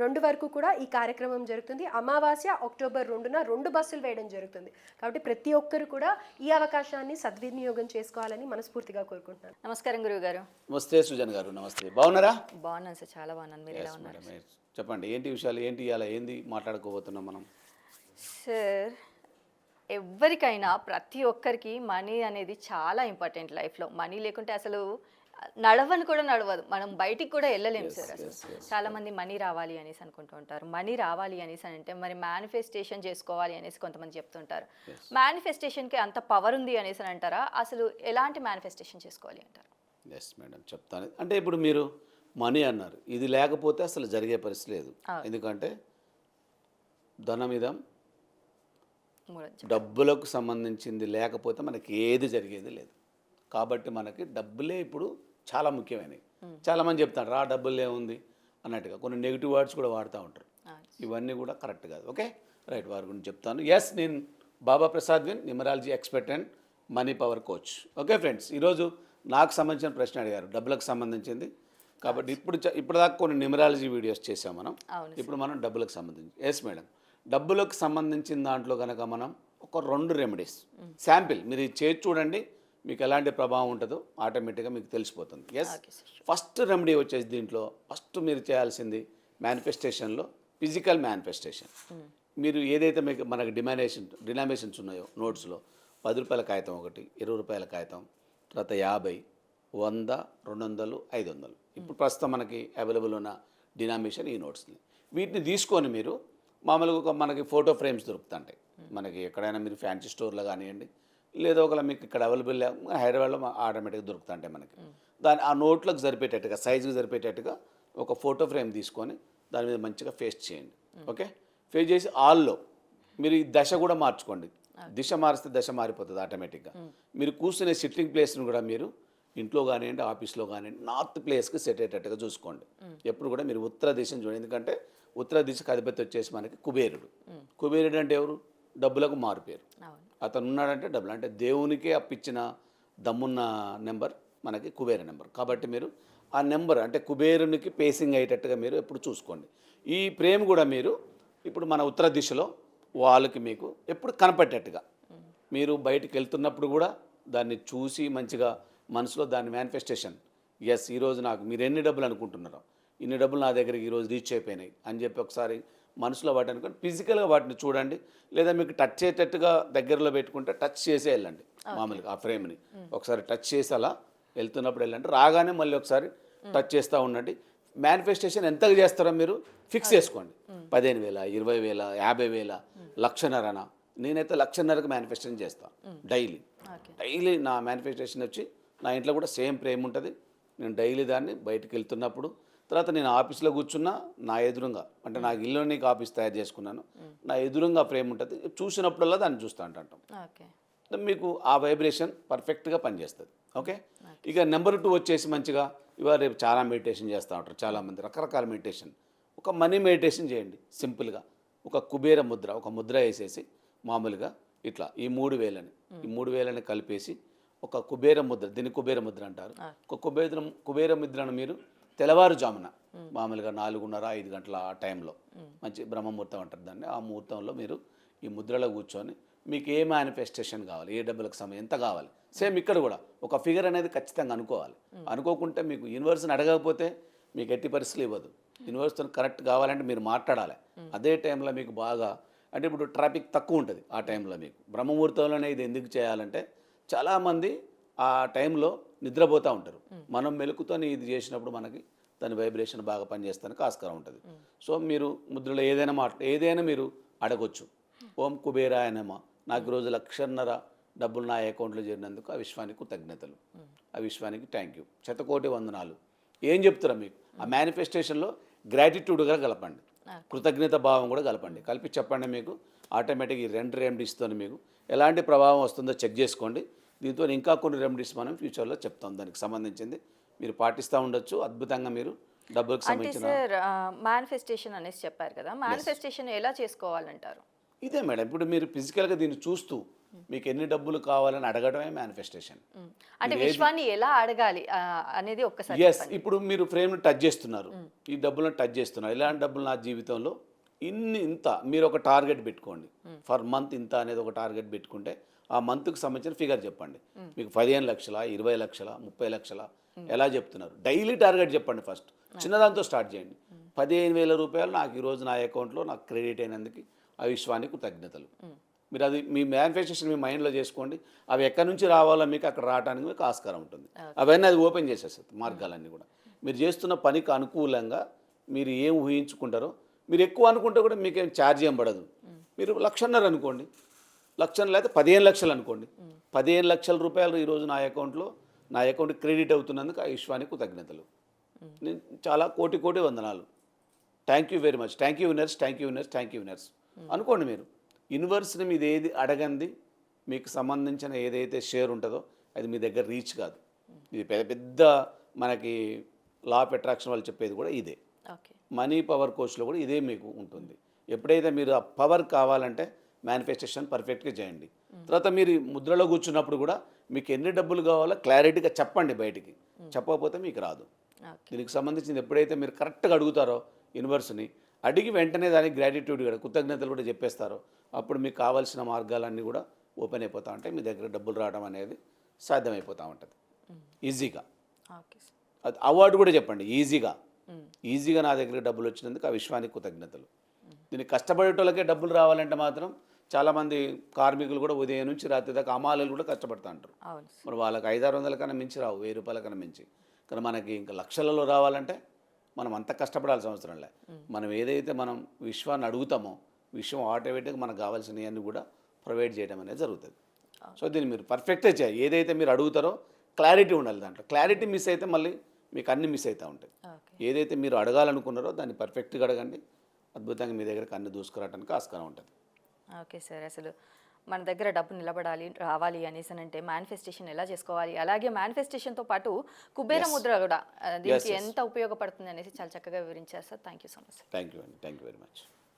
రెండు వరకు కూడా ఈ కార్యక్రమం జరుగుతుంది. అమావాస్య అక్టోబర్ రెండున రెండు బస్సులు వేయడం జరుగుతుంది. కాబట్టి ప్రతి ఒక్కరు కూడా ఈ అవకాశాన్ని సద్వినియోగం చేసుకోవాలని మనస్ఫూర్తిగా కోరుకుంటున్నాను. నమస్కారం గురువు గారు నమస్తే సుజన్ గారు నమస్తే. బాగున్నారా? బాగున్నాను సార్ చాలా బాగున్నాను. మీరు ఎలా ఉన్నారు. చెప్పండి ఏంటి విషయాలు ఏంటి ఇవాళ ఏంది మాట్లాడుకోబోతున్నాం మనం? సార్ ఎవరికైనా ప్రతి ఒక్కరికి మనీ అనేది చాలా ఇంపార్టెంట్ లైఫ్లో. మనీ లేకుంటే అసలు నడవని కూడా నడవదు. మనం బయటికి కూడా వెళ్ళలేము సార్ అసలు. yes, yes. చాలా మంది మనీ రావాలి అనేసి అనుకుంటూ ఉంటారు. మనీ రావాలి అనేసి అని అంటే మరి మేనిఫెస్టేషన్ చేసుకోవాలి అనేసి కొంతమంది చెప్తుంటారు. మేనిఫెస్టేషన్కి అంత పవర్ ఉంది అనేసి అని అంటారా? అసలు ఎలాంటి మేనిఫెస్టేషన్ చేసుకోవాలి అంటారు? ఎస్ మేడం చెప్తాను. అంటే ఇప్పుడు మీరు మనీ అన్నారు. ఇది లేకపోతే అసలు జరిగే పరిస్థితి లేదు. ఎందుకంటే ధనమిదం డబ్బులకు సంబంధించింది లేకపోతే మనకి ఏది జరిగేది లేదు. కాబట్టి మనకి డబ్బులే ఇప్పుడు చాలా ముఖ్యమైనవి. చాలామంది చెప్తారు రా డబ్బులే ఉంది అన్నట్టుగా. కొన్ని నెగిటివ్ వర్డ్స్ కూడా వాడుతూ ఉంటారు. ఇవన్నీ కూడా కరెక్ట్ కాదు. ఓకే? రైట్ వారి గురించి చెప్తాను. ఎస్ నేను Baba Prasad win numerology expert and money power coach. Okay friends? ఈరోజు నాకు సంబంధించిన ప్రశ్న అడిగారు. డబ్బులకు సంబంధించింది. కాబట్టి ఇప్పుడు ఇప్పుడు దాకా కొన్ని న్యూమరాలజీ వీడియోస్ చేసాం మనం. ఇప్పుడు మనం డబ్బులకు సంబంధించి ఎస్ మేడం డబ్బులకు సంబంధించిన దాంట్లో కనుక మనం ఒక రెండు రెమెడీస్ శాంపిల్ మీరు చేసి చూడండి. మీకు ఎలాంటి ప్రభావం ఉంటుందో ఆటోమేటిక్గా మీకు తెలిసిపోతుంది. ఎస్ ఫస్ట్ రెమెడీ వచ్చేసి దీంట్లో ఫస్ట్ మీరు చేయాల్సింది మేనిఫెస్టేషన్లో ఫిజికల్ మేనిఫెస్టేషన్ మీరు ఏదైతే మీకు మనకు డిమానేషన్ డినామినేషన్స్ ఉన్నాయో నోట్స్లో పది రూపాయల కాగితం ఒకటి ఇరవై రూపాయల కాగితం తర్వాత యాభై వంద రెండు వందలు ఐదు వందలు. ఇప్పుడు ప్రస్తుతం మనకి అవైలబుల్ ఉన్న డినామినేషన్ ఈ నోట్స్ని వీటిని తీసుకొని మీరు మామూలుగా మనకి ఫోటో ఫ్రేమ్స్ దొరుకుతుంటాయి. మనకి ఎక్కడైనా మీరు ఫ్యాన్సీ స్టోర్లో కానివ్వండి లేదా ఒకవేళ మీకు ఇక్కడ అవైలబుల్ హైదరాబాద్లో ఆటోమేటిక్గా దొరుకుతుంటాయి మనకి. దాని ఆ నోట్లకు సరిపోయేటట్టుగా సైజుకి సరిపోయేటట్టుగా ఒక ఫోటో ఫ్రేమ్ తీసుకొని దాని మీద మంచిగా ఫేస్ చేయండి. ఓకే ఫేస్ చేసి ఆల్లో మీరు ఈ దశ కూడా మార్చుకోండి. దిశ మారిస్తే దశ మారిపోతుంది ఆటోమేటిక్గా మీరు కూర్చునే సిట్టింగ్ ప్లేస్ని కూడా మీరు ఇంట్లో కానివ్వండి ఆఫీస్లో కానివ్వండి నార్త్ ప్లేస్కి సెట్ అయ్యేటట్టుగా చూసుకోండి. ఎప్పుడు కూడా మీరు ఉత్తర దిశను చూడండి. ఎందుకంటే ఉత్తర దిశకు అధిపతి వచ్చేసి మనకి కుబేరుడు. కుబేరుడు అంటే ఎవరు? డబ్బులకు మారుపేరు. అవును. అతను ఉన్నాడంటే డబ్బులు అంటే దేవునికే అప్పించిన దమ్మున్న నెంబర్ మనకి కుబేర నెంబర్. కాబట్టి మీరు ఆ నెంబర్ అంటే కుబేరునికి పేసింగ్ అయ్యేటట్టుగా మీరు ఎప్పుడు చూసుకోండి. ఈ ప్రేమ కూడా మీరు ఇప్పుడు మన ఉత్తర దిశలో వాళ్ళకి మీకు ఎప్పుడు కనపడేటట్టుగా. మీరు బయటికి వెళ్తున్నప్పుడు కూడా దాన్ని చూసి మంచిగా మనసులో దాని మేనిఫెస్టేషన్ ఎస్ ఈరోజు నాకు మీరు ఎన్ని డబ్బులు అనుకుంటున్నారో ఇన్ని డబ్బులు నా దగ్గరికి ఈరోజు రీచ్ అయిపోయినాయి అని చెప్పి ఒకసారి మనసులో వాటి అనుకోండి. ఫిజికల్గా వాటిని చూడండి. లేదా మీకు టచ్ అయ్యేటట్టుగా దగ్గరలో పెట్టుకుంటే టచ్ చేసే వెళ్ళండి. మామూలుగా ఆ ఫ్రేమ్ని. ఒకసారి టచ్ చేసి అలా వెళ్తున్నప్పుడు వెళ్ళండి. రాగానే మళ్ళీ ఒకసారి టచ్ చేస్తూ ఉండండి. మేనిఫెస్టేషన్ ఎంతగా చేస్తారో మీరు ఫిక్స్ చేసుకోండి. పదిహేను వేల ఇరవై వేల యాభై వేల లక్షన్నరన. నేనైతే లక్షన్నరకు మేనిఫెస్టేషన్ చేస్తాను డైలీ డైలీ నా మేనిఫెస్టేషన్ వచ్చి నా ఇంట్లో కూడా సేమ్ ప్రేమ్ ఉంటుంది. నేను డైలీ దాన్ని బయటికి వెళ్తున్నప్పుడు తర్వాత నేను ఆఫీస్లో కూర్చున్నా నా ఎదురుగా అంటే నాకు ఇల్లు నీకు ఆఫీస్ తయారు చేసుకున్నాను. నా ఎదురుగా ప్రేమ్ ఉంటుంది. చూసినప్పుడల్లా దాన్ని చూస్తూ అంటాం ఓకే. మీకు ఆ వైబ్రేషన్ పర్ఫెక్ట్గా పనిచేస్తుంది. ఓకే? ఇక నెంబర్ టూ వచ్చేసి మంచిగా ఇవాళ రేపు చాలా మెడిటేషన్ చేస్తూ ఉంటారు చాలామంది రకరకాల మెడిటేషన్. ఒక మనీ మెడిటేషన్ చేయండి సింపుల్గా. ఒక కుబేర ముద్ర ఒక ముద్ర వేసేసి మామూలుగా ఇట్లా ఈ మూడు వేలని ఈ మూడు వేలని కలిపేసి ఒక కుబేర ముద్ర దీన్ని కుబేర ముద్ర అంటారు. ఒక కుబేర కుబేర ముద్రను మీరు తెల్లవారుజామున మామూలుగా నాలుగున్నర ఐదు గంటల ఆ టైంలో మంచి బ్రహ్మముహూర్తం అంటారు దాన్ని. ఆ ముహూర్తంలో మీరు ఈ ముద్రలో కూర్చొని మీకు ఏ మేనిఫెస్టేషన్ కావాలి ఏ డబ్బులకు సమయం ఎంత కావాలి? సేమ్ ఇక్కడ కూడా ఒక ఫిగర్ అనేది ఖచ్చితంగా అనుకోవాలి. అనుకోకుంటే మీకు యూనివర్స్ని అడగకపోతే మీకు ఎట్టి పరిస్థితులు ఇవ్వదు. యూనివర్స్తో కరెక్ట్ కావాలంటే మీరు మాట్లాడాలి. అదే టైంలో మీకు బాగా అంటే ఇప్పుడు ట్రాఫిక్ తక్కువ ఉంటుంది ఆ టైంలో మీకు. బ్రహ్మముహూర్తంలోనే ఇది ఎందుకు చేయాలంటే చాలామంది ఆ టైంలో నిద్రపోతూ ఉంటారు. మనం మెలుకుతోని ఇది చేసినప్పుడు మనకి దాని వైబ్రేషన్ బాగా పనిచేస్తానికి ఆస్కారం ఉంటుంది. సో మీరు ముద్రలో ఏదైనా మాట ఏదైనా మీరు అడగొచ్చు. ఓం కుబేరాయ నమ నాకు రోజు లక్షన్నర డబ్బులు నా అకౌంట్లో చేరినందుకు ఆ విశ్వానికి కృతజ్ఞతలు. ఆ విశ్వానికి థ్యాంక్ యూ శతకోటి వందనాలు. ఏం చెప్తారా మీకు? ఆ మేనిఫెస్టేషన్లో గ్రాటిట్యూడ్గా కలపండి. కృతజ్ఞత భావం కూడా కలపండి. కలిపి చెప్పండి మీకు. ఆటోమేటిక్ ఈ రెండు రెమెడీస్తో మీకు ఎలాంటి ప్రభావం వస్తుందో చెక్ చేసుకోండి. దీంతో ఇంకా కొన్ని రెమెడీస్ మనం ఫ్యూచర్లో చెప్తాం. దానికి సంబంధించింది మీరు పాటిస్తూ ఉండొచ్చు. అద్భుతంగా మీరు డబ్బులకు సంబంధించిన మేనిఫెస్టేషన్ అనేసి చెప్పారు కదా. మేనిఫెస్టేషన్ ఎలా చేసుకోవాలంటారు? ఇదే మేడం. ఇప్పుడు మీరు ఫిజికల్గా దీన్ని చూస్తూ మీకు ఎన్ని డబ్బులు కావాలని అడగడమే మేనిఫెస్టేషన్ మ్మ్. అంటే విశ్వాన్ని ఎలా అడగాలి అనేది ఒక్కసారి ఎస్ ఇప్పుడు మీరు ఫ్రేమ్ని టచ్ చేస్తున్నారు. ఈ డబ్బులను టచ్ చేస్తున్నారు. ఇలాంటి డబ్బులు నా జీవితంలో? ఇన్ని ఇంత మీరు ఒక టార్గెట్ పెట్టుకోండి. ఫర్ మంత్ ఇంత అనేది ఒక టార్గెట్ పెట్టుకుంటే ఆ మంత్కి సంబంధించిన ఫిగర్ చెప్పండి. మీకు పదిహేను లక్షల ఇరవై లక్షల ముప్పై లక్షల ఎలా చెప్తున్నారు? డైలీ టార్గెట్ చెప్పండి ఫస్ట్. చిన్నదాంతో స్టార్ట్ చేయండి. పదిహేను వేల రూపాయలు నాకు ఈరోజు నా అకౌంట్లో నాకు క్రెడిట్ అయినందుకు ఆ విశ్వానికి కృతజ్ఞతలు. మీరు అది మీ మేనిఫెస్టేషన్ మీ మైండ్లో చేసుకోండి. అవి ఎక్కడి నుంచి రావాలో మీకు అక్కడ రావడానికి మీకు ఆస్కారం ఉంటుంది. అవన్నీ అది ఓపెన్ చేసేస్తుంది మార్గాలన్నీ కూడా. మీరు చేస్తున్న పనికి అనుకూలంగా మీరు ఏం ఊహించుకుంటారో మీరు ఎక్కువ అనుకుంటే కూడా మీకేం ఛార్జ్ ఏం పడదు. మీరు లక్షన్నర అనుకోండి. లక్షన్నర లేకపోతే పదిహేను లక్షలు అనుకోండి. పదిహేను లక్షల రూపాయలు ఈరోజు నా అకౌంట్లో నా అకౌంట్ క్రెడిట్ అవుతున్నందుకు ఆ విశ్వానికి కృతజ్ఞతలు. నేను చాలా కోటి కోటి వందనాలు. Thank you very much thank you winners thank you winners thank you winners అనుకోండి మీరు యూనివర్స్ని మీద ఏది అడగంది మీకు సంబంధించిన ఏదైతే షేర్ ఉంటుందో అది మీ దగ్గర రీచ్ కాదు. ఇది పెద్ద పెద్ద మనకి లా ఆఫ్ అట్రాక్షన్ వాళ్ళు చెప్పేది కూడా ఇదే. మనీ పవర్ కోచ్లో కూడా ఇదే మీకు ఉంటుంది. ఎప్పుడైతే మీరు ఆ పవర్ కావాలంటే మేనిఫెస్టేషన్ పర్ఫెక్ట్గా చేయండి. తర్వాత మీరు ముద్రలో కూర్చున్నప్పుడు కూడా మీకు ఎన్ని డబ్బులు కావాలో క్లారిటీగా చెప్పండి బయటికి. చెప్పకపోతే మీకు రాదు. దీనికి సంబంధించింది ఎప్పుడైతే మీరు కరెక్ట్గా అడుగుతారో యూనివర్స్ని అడిగి వెంటనే దానికి గ్రాటిట్యూడ్ కూడా కృతజ్ఞతలు కూడా చెప్పేస్తారో అప్పుడు మీకు కావాల్సిన మార్గాలన్నీ కూడా ఓపెన్ అయిపోతూ ఉంటాయి. మీ దగ్గర డబ్బులు రావడం అనేది సాధ్యమైపోతూ ఉంటుంది. ఈజీగా అది అవార్డు కూడా చెప్పండి. ఈజీగా ఈజీగా నా దగ్గర డబ్బులు వచ్చినందుకు ఆ విశ్వానికి కృతజ్ఞతలు. దీనికి కష్టపడేటోళ్ళకే డబ్బులు రావాలంటే మాత్రం చాలామంది కార్మికులు కూడా ఉదయం నుంచి రాత్రి దాకా అమాలు కూడా కష్టపడతా ఉంటారు మరి వాళ్ళకి ఐదారు వందల కన్నా మించి రావు వెయ్యి రూపాయల కన్నా మించి. కానీ మనకి ఇంకా లక్షలలో రావాలంటే మనం అంత కష్టపడాల్సిన అవసరం లే. మనం ఏదైతే మనం విశ్వాన్ని అడుగుతామో విశ్వం ఆటోమేటిక్గా మనకు కావాల్సినవన్నీ కూడా ప్రొవైడ్ చేయడం అనేది జరుగుతుంది. సో దీన్ని మీరు పర్ఫెక్ట్గా చేయాలి. ఏదైతే మీరు అడుగుతారో క్లారిటీ ఉండాలి దాంట్లో. క్లారిటీ మిస్ అయితే మళ్ళీ మీకు అన్ని మిస్ అవుతూ ఉంటాయి. ఏదైతే మీరు అడగాలనుకున్నారో దాన్ని పర్ఫెక్ట్గా అడగండి. అద్భుతంగా మీ దగ్గరకు అన్ని దూసుకురావడానికి ఆస్కారం ఉంటుంది. Okay sir. అసలు మన దగ్గర డబ్బు నిలబడాలి రావాలి అనేసి అని అంటే మేనిఫెస్టేషన్ ఎలా చేసుకోవాలి? అలాగే మేనిఫెస్టేషన్తో పాటు కుబేర ముద్ర కూడా దీనికి. ఎంత ఉపయోగపడుతుంది అనేసి చాలా చక్కగా వివరించారు sir. Thank you so much sir thank you అండి. Thank you very much